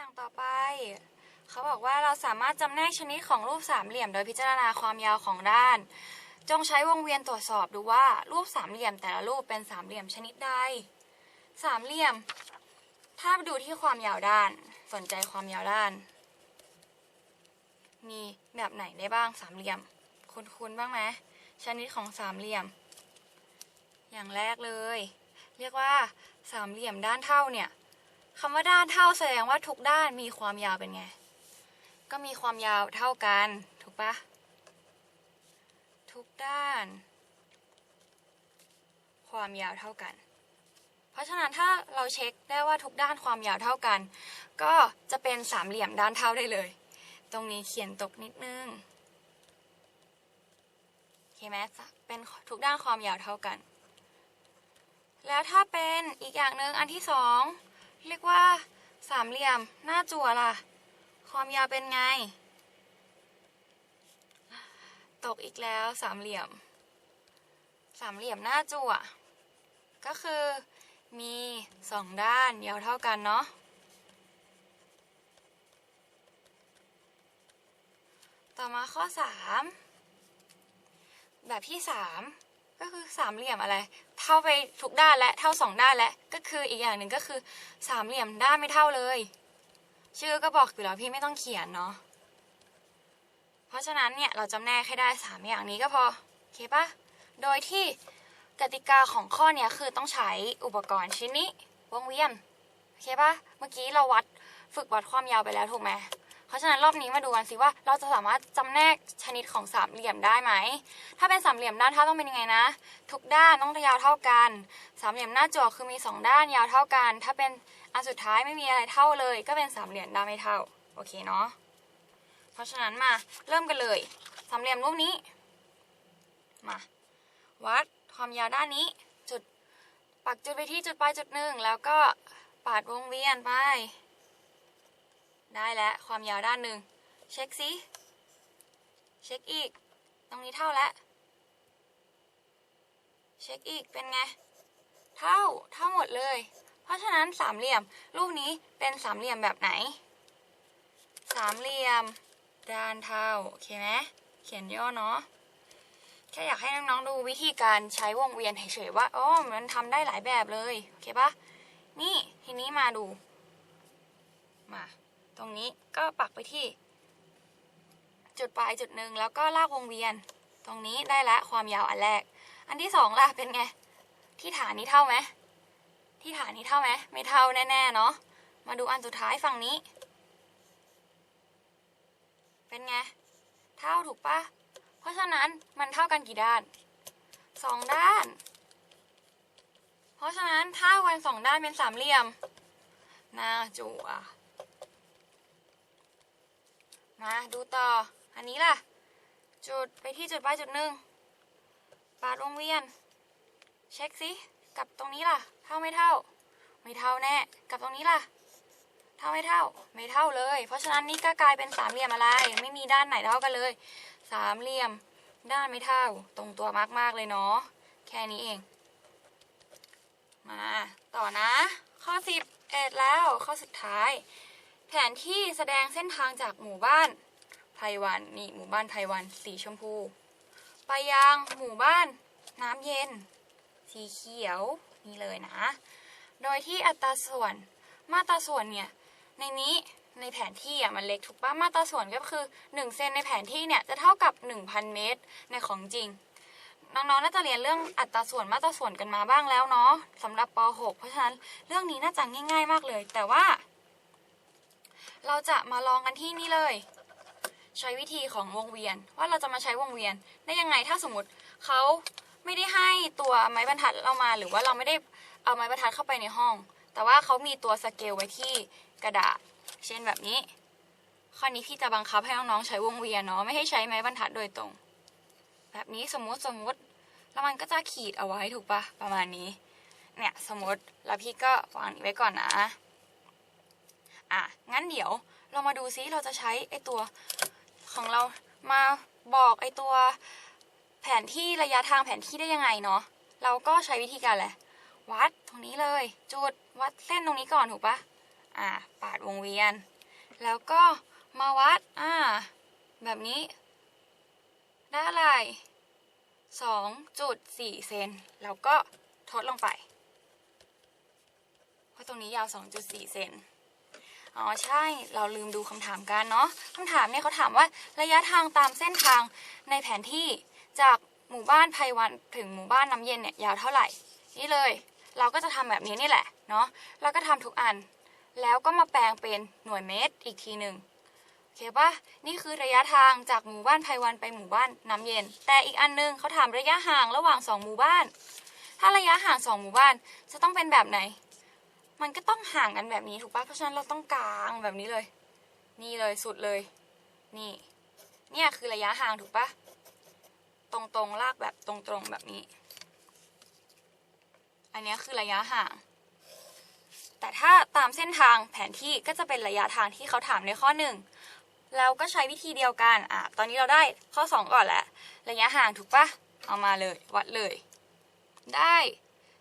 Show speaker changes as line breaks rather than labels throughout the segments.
อย่างต่อไป เขาบอกว่าเราสามารถจำแนกชนิดของรูปสามเหลี่ยม โดยพิจารณาความยาวของด้าน จงใช้วงเวียนตรวจสอบดูว่ารูปสามเหลี่ยมแต่ละรูปเป็นสามเหลี่ยมชนิดใด สามเหลี่ยม ถ้าดูที่ความยาวด้าน สนใจความยาวด้าน มีแบบไหนได้บ้างสามเหลี่ยม คุ้นๆบ้างไหมชนิดของสามเหลี่ยม อย่างแรกเลย เรียกว่าสามเหลี่ยมด้านเท่าเนี่ย คำว่าด้านเท่าแสดงว่าทุกด้านมีความยาวเป็นไง ก็มีความยาวเท่ากัน ถูกปะทุกด้าน ความยาวเท่ากัน เพราะฉะนั้นถ้าเราเช็คได้ว่าทุกด้านความยาวเท่ากัน ก็จะเป็นสามเหลี่ยมด้านเท่าได้เลย ตรงนี้เขียนตกนิดนึงโอเคไหมเป็นทุกด้านความยาวเท่ากัน แล้วถ้าเป็นอีกอย่างหนึ่งอันที่สอง เรียกว่าสามเหลี่ยมหน้าจั่วล่ะ ความยาวเป็นไง ตกอีกแล้วสามเหลี่ยม สามเหลี่ยมหน้าจั่ว ก็คือมีสองด้านยาวเท่ากันเนาะต่อมาข้อ 3 แบบที่ 3 ก็คือสามเหลี่ยมอะไร ท่าไปทุกด้านและเท่าสองด้านและก็คืออีกอย่างหนึ่งก็คือสามเหลี่ยมด้านไม่เท่าเลย ชื่อก็บอกอยู่แล้วพี่ไม่ต้องเขียนเนาะเพราะฉะนั้นเนี่ยเราจำแนกให้ได้สามอย่างนี้ก็พอโอเคปะโดยที่กติกาของข้อเนี้ยคือต้องใช้อุปกรณ์ชิ้นนี้วงเวียนโอเคปะเมื่อกี้เราวัดฝึกวัดความยาวไปแล้วถูกไหม เพราะฉะนั้นรอบนี้มาดูกันสิว่าเราจะสามารถจำแนกชนิดของสามเหลี่ยมได้ไหม ถ้าเป็นสามเหลี่ยมด้านเท่าต้องเป็นยังไงนะ ทุกด้านต้องยาวเท่ากัน สามเหลี่ยมหน้าจั่วคือมีสองด้านยาวเท่ากัน ถ้าเป็นอันสุดท้ายไม่มีอะไรเท่าเลย ก็เป็นสามเหลี่ยมด้านไม่เท่า โอเคเนาะ เพราะฉะนั้นมาเริ่มกันเลย สามเหลี่ยมรูปนี้ มา วัดความยาวด้านนี้ จุด ปักจุดไปที่จุดปลายจุดหนึ่งแล้วก็ปาดวงเวียนไป ได้แล้วความยาวด้านหนึ่งเช็คสิเช็คอีก ตรงนี้เท่าแล้วเช็คอีกเป็นไง เท่าเท่าหมดเลย เพราะฉะนั้นสามเหลี่ยมรูปนี้เป็นสามเหลี่ยมแบบไหน สามเหลี่ยมด้านเท่าโอเคไหมเขียนย่อเนาะแค่อยากให้น้องๆดูวิธีการใช้วงเวียนเฉยๆว่าโอ๋อมันทำได้หลายแบบเลย โอเคปะนี่ทีนี้มาดู มา ตรงนี้ก็ปักไปที่ จุดปลายจุดหนึ่งแล้วก็ลากวงเวียน ตรงนี้ได้ละความยาวอันแรก อันที่สองล่ะเป็นไง ที่ฐานนี้เท่าไหมที่ฐานนี้เท่าไหมไม่เท่าแน่ๆเนาะมาดูอันสุดท้ายฝั่งนี้ เป็นไง เท่าถูกปะเพราะฉะนั้นมันเท่ากันกี่ด้านสองด้าน เพราะฉะนั้นเท่ากันสองด้านเป็นสามเหลี่ยมหน้าจั่ว มาดูต่อ อันนี้ล่ะ จุดไปที่จุดปลายจุดหนึ่งปาดวงเวียน เช็คสิกับตรงนี้ล่ะ เท่าไม่เท่า ไม่เท่าแน่ กับตรงนี้ล่ะ เท่าไม่เท่า ไม่เท่าเลย เพราะฉะนั้นนี่ก็กลายเป็นสามเหลี่ยมอะไร ไม่มีด้านไหนเท่ากันเลย สามเหลี่ยม ด้านไม่เท่า ตรงตัวมากๆเลยเนาะ แค่นี้เอง มา ต่อนะ ข้อสิบเอ็ดแล้ว ข้อสุดท้าย แผนที่แสดงเส้นทางจากหมู่บ้านไพวันนี่หมู่บ้านไพวันสีชมพู ไปยังหมู่บ้านน้ำเย็น สีเขียวนี่เลยนะ โดยที่อัตราส่วนมาตราส่วนเนี่ยในนี้ในแผนที่อะมันเล็กถูกปะมาตราส่วนก็คือ 1 เซนในแผนที่เนี่ยจะเท่ากับ 1,000 เมตรในของจริง น้องๆน่าจะเรียนเรื่องอัตราส่วนมาตราส่วนกันมาบ้างแล้วเนาะสำหรับป .6 เพราะฉะนั้นเรื่องนี้น่าจะง่าย ๆ มากเลย แต่ว่า เราจะมาลองกันที่นี่เลย ใช้วิธีของวงเวียน ว่าเราจะมาใช้วงเวียนได้ยังไงถ้าสมมติเขาไม่ได้ให้ตัวไม้บรรทัดเรามา หรือว่าเราไม่ได้เอาไม้บรรทัดเข้าไปในห้อง แต่ว่าเขามีตัวสเกลไว้ที่กระดาษ เช่นแบบนี้ ข้อนี้พี่จะบังคับให้น้องๆใช้วงเวียนเนาะไม่ให้ใช้ไม้บรรทัดโดยตรง แบบนี้สมมติสมมติแล้วมันก็จะขีดเอาไว้ถูกปะประมาณนี้ เนี่ยสมมติแล้วพี่ก็วางนี้ไว้ก่อนนะ อะ งั้นเดี๋ยวเรามาดูซิเราจะใช้ไอตัวของเรามาบอกไอตัวแผนที่ระยะทางแผนที่ได้ยังไงเนาะ เราก็ใช้วิธีการแหละ วัดตรงนี้เลย จุดวัดเส้นตรงนี้ก่อนถูกปะอ่า ปาดวงเวียน แล้วก็มาวัด อ่า แบบนี้ ได้อะไรสองจุดสี่เซน แล้วก็ทดลงไป เพราะตรงนี้ยาว 2.4 เซน อ๋อใช่เราลืมดูคำถามกันเนาะคำถามเนี่ยเขาถามว่าระยะทางตามเส้นทางในแผนที่จากหมู่บ้านไพวันถึงหมู่บ้านน้ำเย็นเนี่ยยาวเท่าไหร่ นี่เลย เราก็จะทำแบบนี้นี่แหละเนาะแล้วก็ทำทุกอัน แล้วก็มาแปลงเป็นหน่วยเมตรอีกทีหนึ่งโอเคปะนี่คือระยะทางจากหมู่บ้านไพวันไปหมู่บ้านน้ำเย็น แต่อีกอันนึงเขาถามระยะห่างระหว่างสองหมู่บ้าน ถ้าระยะห่างสองหมู่บ้านจะต้องเป็นแบบไหน มันก็ต้องห่างกันแบบนี้ถูกปะเพราะฉะนั้นเราต้องกลางแบบนี้เลย นี่เลยสุดเลย นี่ เนี่ยคือระยะห่างถูกปะตรงๆลากแบบตรงๆแบบนี้ อันนี้คือระยะห่าง แต่ถ้าตามเส้นทางแผนที่ก็จะเป็นระยะทางที่เขาถามในข้อหนึ่งแล้วก็ใช้วิธีเดียวกัน อะ ตอนนี้เราได้ข้อ 2 ก่อนแหละ ระยะห่างถูกปะ เอามาเลย วัดเลย ได้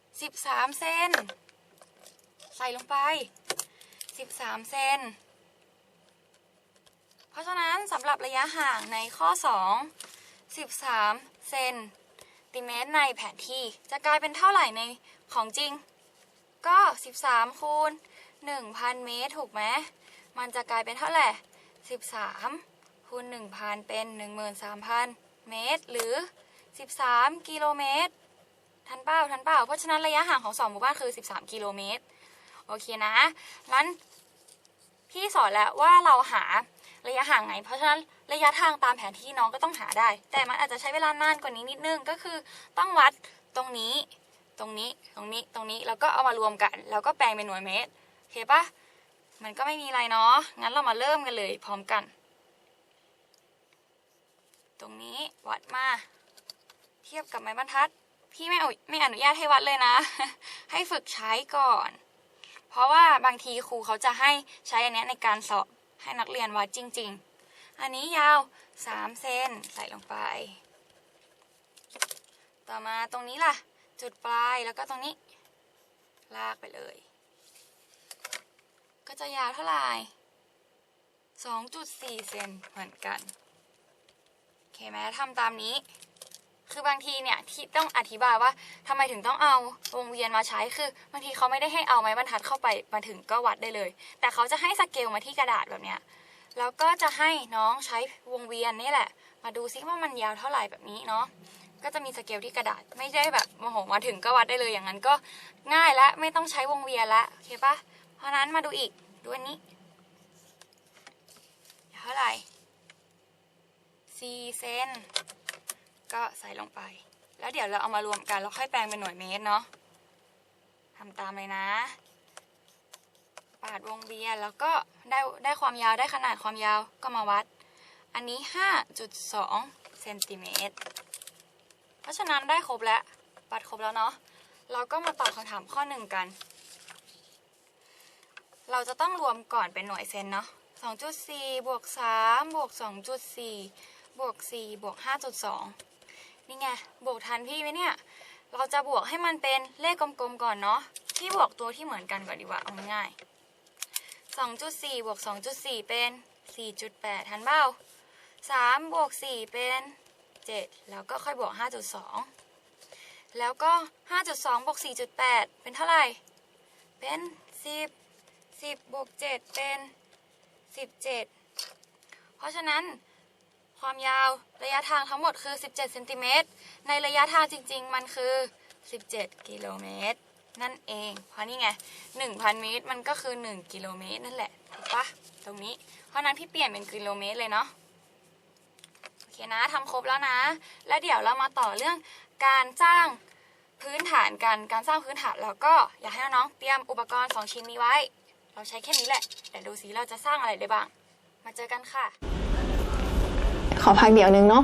13 เซน ใส่ลงไป 13 เซน เพราะฉะนั้นสำหรับระยะห่างในข้อ 2 13 เซนติเมตรในแผนที่จะกลายเป็นเท่าไหร่ในของจริง ก็ 13 คูณ 1,000 เมตรถูกไหม มันจะกลายเป็นเท่าไหร่ 13 คูณ 1,000 เป็น 13,000 เมตร หรือ 13 กิโลเมตรทันเป้าทันเป้าเพราะฉะนั้นระยะห่างของสองหมู่บ้านคือ 13 กิโลเมตร โอเคนะนั้นพี่สอนแล้วว่าเราหาระยะห่างไง เพราะฉะนั้นระยะทางตามแผนที่น้องก็ต้องหาได้ แต่มันอาจจะใช้เวลานานกว่านี้นิดนึงก็คือต้องวัดตรงนี้ ตรงนี้ตรงนี้ตรงนี้แล้วก็เอามารวมกัน แล้วก็แปลงเป็นหน่วยเมตรโอเคปะมันก็ไม่มีอะไรเนาะงั้นเรามาเริ่มกันเลยพร้อมกัน ตรงนี้วัดมา เทียบกับไม้บรรทัด พี่ไม่เอาไม่อนุญาตให้วัดเลยนะ ให้ฝึกใช้ก่อน เพราะว่าบางทีครูเขาจะให้ใช้อันนี้ในการสอบให้นักเรียนวัดจริง ๆ อันนี้ยาว 3 เซนใส่ลงไป ต่อมาตรงนี้ล่ะ จุดปลายแล้วก็ตรงนี้ ลากไปเลย ก็จะยาวเท่าไหร่2.4 เซนเหมือนกัน โอเคไหมทำตามนี้ คือบางทีเนี่ยที่ต้องอธิบายว่าทำไมถึงต้องเอาวงเวียนมาใช้คือบางทีเขาไม่ได้ให้เอาไม้บรรทัดเข้าไปมาถึงก็วัดได้เลย แต่เขาจะให้สเกลมาที่กระดาษแบบเนี้ยแล้วก็จะให้น้องใช้วงเวียนนี่แหละ มาดูซิว่ามันยาวเท่าไหร่แบบนี้เนาะก็จะมีสเกลที่กระดาษไม่ได้แบบโมโหมาถึงก็วัดได้เลยอย่างนั้นก็ง่ายและไม่ต้องใช้วงเวียนละโอเคปะเพราะนั้นมาดูอีกดูอันนี้เท่าไหร่4เซน ก็ใส่ลงไป แล้วเดี๋ยวเราเอามารวมกันแล้วค่อยแปลงเป็นหน่วยเมตรเนาะทำตามเลยนะ ปาดวงเวียนแล้วก็ได้ได้ความยาวได้ขนาดความยาวก็มาวัด อันนี้ 5.2เซนติเมตร เพราะฉะนั้นได้ครบแล้วปัดครบแล้วเนาะ เราก็มาตอบคำถามข้อหนึ่งกัน เราจะต้องรวมก่อนเป็นหน่วยเซนเนาะ2.4บวก3บวก2.4บวก4บวก5.2 นี่ไง บวกทันพี่ไหมเนี่ย เราจะบวกให้มันเป็นเลขกลมๆก่อนเนาะ พี่บวกตัวที่เหมือนกันก่อนดีกว่า เอาง่าย2.4บวก2.4 เป็น 4.8 ทันเบ้า3บวก4 เป็น 7 แล้วก็ค่อยบวก 5.2 แล้วก็ 5.2บวก4.8 เป็นเท่าไหร่ เป็น 10 10บวก7 เป็น 17 เพราะฉะนั้น ความยาวระยะทางทั้งหมดคือ 17เซนติเมตรในระยะทางจริง ๆ มันคือ 17 กิโลเมตร นั่นเอง เพราะนี่ไง 1,000 เมตร มันก็คือ 1 กิโลเมตร นั่นแหละ ถูกปะตรงนี้ เพราะนั้นพี่เปลี่ยนเป็นกิโลเมตรเลยเนาะ โอเคนะทำครบแล้วนะ แล้วเดี๋ยวเรามาต่อเรื่องการสร้างพื้นฐานกัน การสร้างพื้นฐานแล้วก็อยากให้น้องๆเตรียมอุปกรณ์ 2 ชิ้นนี้ไว้ เราใช้แค่นี้แหละ แต่ดูสิเราจะสร้างอะไรได้บ้าง มาเจอกันค่ะ
ขอพักเดี๋ยวนึงเนาะ